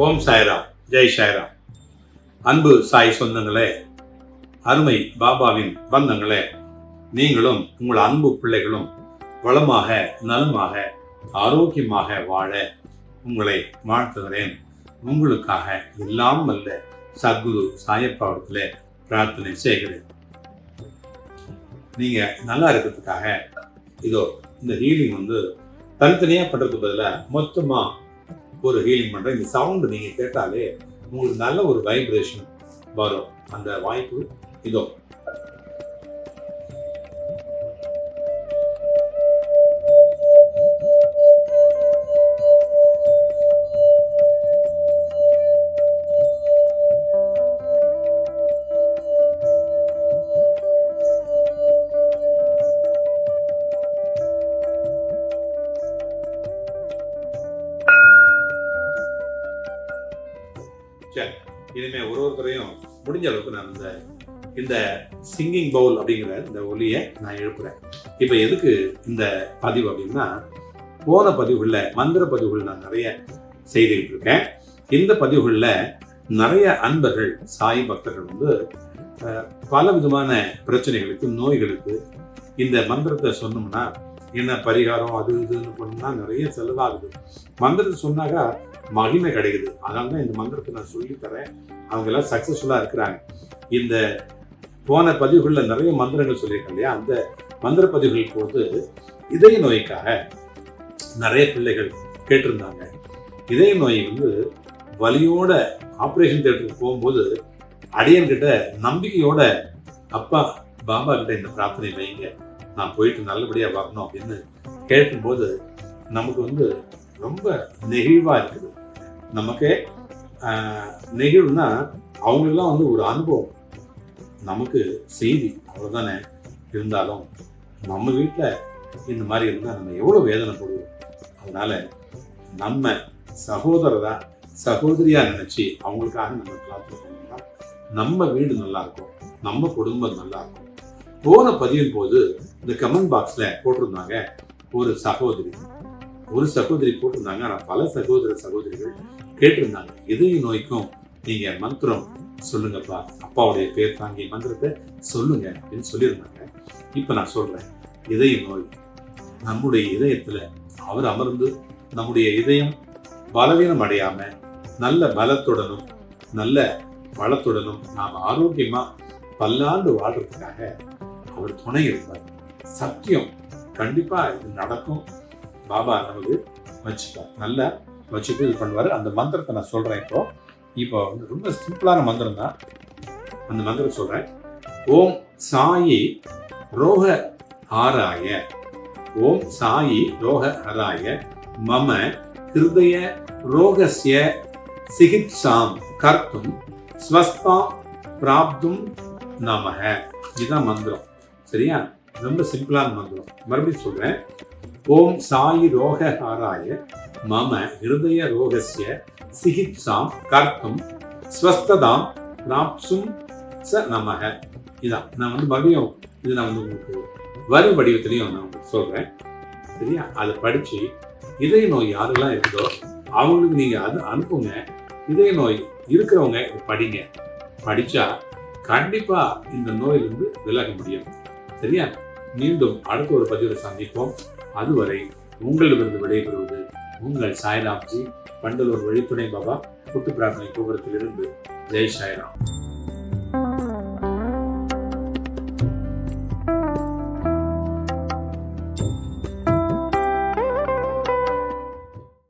ஓம் சாய்ராம் ஜெய் சாய்ராம். அன்பு சாய் சொந்தங்களே அருமை பாபாவின் பந்தங்களே நீங்களும் உங்கள் அன்பு பிள்ளைகளும் வளமாக நலமாக ஆரோக்கியமாக வாழ உங்களை வாழ்த்துகிறேன். உங்களுக்காக எல்லாம் வல்ல சத்குரு சாயப்பாவத்தில் பிரார்த்தனை செய்கிறேன். நீங்க நல்லா இருக்கிறதுக்காக இதோ இந்த ஹீலிங் வந்து தனித்தனியா பண்ணுறதுக்கு பதிலாக மொத்தமா ஒரு ஹீலிங் பண்ணுறேன் இந்த சவுண்டு நீங்கள் கேட்டாலே உங்களுக்கு நல்ல ஒரு வைப்ரேஷன் வரும். அந்த வாய்ப்பு இதோ. சரி இனிமே ஒரு ஒருத்தரையும் முடிஞ்ச அளவுக்கு நான் இந்த இந்த சிங்கிங் பவுல் அப்படிங்கிற இந்த ஒலியை நான் எழுப்புறேன். இப்போ எதுக்கு இந்த பதிவு அப்படின்னா போன பதிவுகளில் மந்திர பதிவுகள் நான் நிறைய செய்துக்கிட்டு இருக்கேன் இந்த பதிவுகளில் நிறைய அன்பர்கள் சாய் பக்தர்கள் வந்து அஹ், பல விதமான பிரச்சனைகளுக்கு நோய்களுக்கு இந்த மந்திரத்தை சொன்னோம்னா என்ன பரிகாரம் அது இதுன்னு பண்ணால் நிறைய செலவாகுது. மந்திரத்தை சொன்னாக்கா மகிமை கிடைக்குது. அதனால தான் இந்த மந்திரத்தை நான் சொல்லித் தரேன் அவங்க எல்லாம் சக்ஸஸ்ஃபுல்லாக இருக்கிறாங்க. இந்த போன பதிவுகளில் நிறைய மந்திரங்கள் சொல்லியிருக்கேன் இல்லையா? அந்த மந்திர பதிவுகள் போது இதய நோய்க்காக நிறைய பிள்ளைகள் கேட்டிருந்தாங்க. இதய நோய் வந்து வலியோட ஆப்ரேஷன் தேட்டருக்கு போகும்போது அடியன்கிட்ட நம்பிக்கையோட அப்பா பாபா கிட்ட இந்த பிரார்த்தனை வைங்க. நான் போயிட்டு நல்லபடியாக வரணும் அப்படின்னு கேட்கும்போது நமக்கு வந்து ரொம்ப நெகிழ்வாக இருக்குது. நமக்கே நெகிழ்வுனா அவங்களெல்லாம் வந்து ஒரு அனுபவம். நமக்கு செய்தி அவ்வளோதானே இருந்தாலும் நம்ம வீட்டில் இந்த மாதிரி இருந்தால் நம்ம எவ்வளோ வேதனைப்படுவோம் அதனால் நம்ம சகோதரராக சகோதரியாக நினச்சி அவங்களுக்காக நம்ம பிரார்த்தனை பண்ணோம்னா நம்ம வீடு நல்லாயிருக்கும் நம்ம குடும்பம் நல்லாயிருக்கும் போன பதியும் போது இந்த கமெண்ட் பாக்ஸ்ல போட்டிருந்தாங்க ஒரு சகோதரி. ஒரு சகோதரி போட்டிருந்தாங்க. ஆனா பல சகோதர சகோதரிகள் கேட்டிருந்தாங்க. இதய நோய்க்கும் நீங்க மந்திரம் சொல்லுங்கப்பா. அப்பாவுடைய பேர் தாங்கிய மந்திரத்தை சொல்லுங்க அப்படின்னு சொல்லியிருந்தாங்க. இப்ப நான் சொல்றேன். இதய நோய். நம்முடைய இதயத்துல அவர் அமர்ந்து நம்முடைய இதயம் பலவீனம் அடையாம நல்ல பலத்துடனும் நல்ல வளத்துடனும் நாம் ஆரோக்கியமா பல்லாண்டு வாழ்றதுக்காக அவர் துணை இருப்பார் சத்தியம். கண்டிப்பா இது நடக்கும். பாபா நமக்கு வச்சுப்பார். நல்லா வச்சுட்டு இது பண்ணுவார். அந்த மந்திரத்தை நான் சொல்றேன் இப்போ. இப்போ வந்து ரொம்ப சிம்பிளான மந்திரம் தான். அந்த மந்திரம் சொல்றேன். ஓம் சாயி ரோக ஆராய ஓம் சாயி ரோக ஆராய மம ஹிருதய ரோகசிய சிகித்சாம் கர்த்தும் ஸ்வஸ்தா பிராப்தும் நமக இதுதான் மந்திரம். சரியா? ரொம்ப சிம்பிளான மந்திரம் மறுபடியும் சொல்றேன். ஓம் சாயி ரோகஹாராய மம ஹிருதய ரோகசிய சிகித்சாம் கர்த்தும் ஸ்வஸ்ததாம் பிராப்சும் ச நமக இதான் நான் வந்து மறுபடியும் இது நான் வந்து உங்களுக்கு வரி வடிவத்திலையும் நான் உங்களுக்கு சொல்றேன். சரியா? அதை படிச்சு இதய நோய் யாரெல்லாம் இருக்குதோ அவங்களுக்கு நீங்க அது அனுப்புங்க. இதய நோய் இருக்கிறவங்க படிங்க. படிச்சா கண்டிப்பா இந்த நோயிலிருந்து விலக முடியும். சரியா? மீண்டும் அடுத்த ஒரு பதிவில் சந்திப்போம். அதுவரை உங்களிடமிருந்து விடைபெறுவது உங்கள் சாய்ராம்ஜி பண்டலூர் வழித்துணை பாபா கூட்டு பிரார்த்தனை கோபுரத்திலிருந்து ஜெய் சாய்ராம்.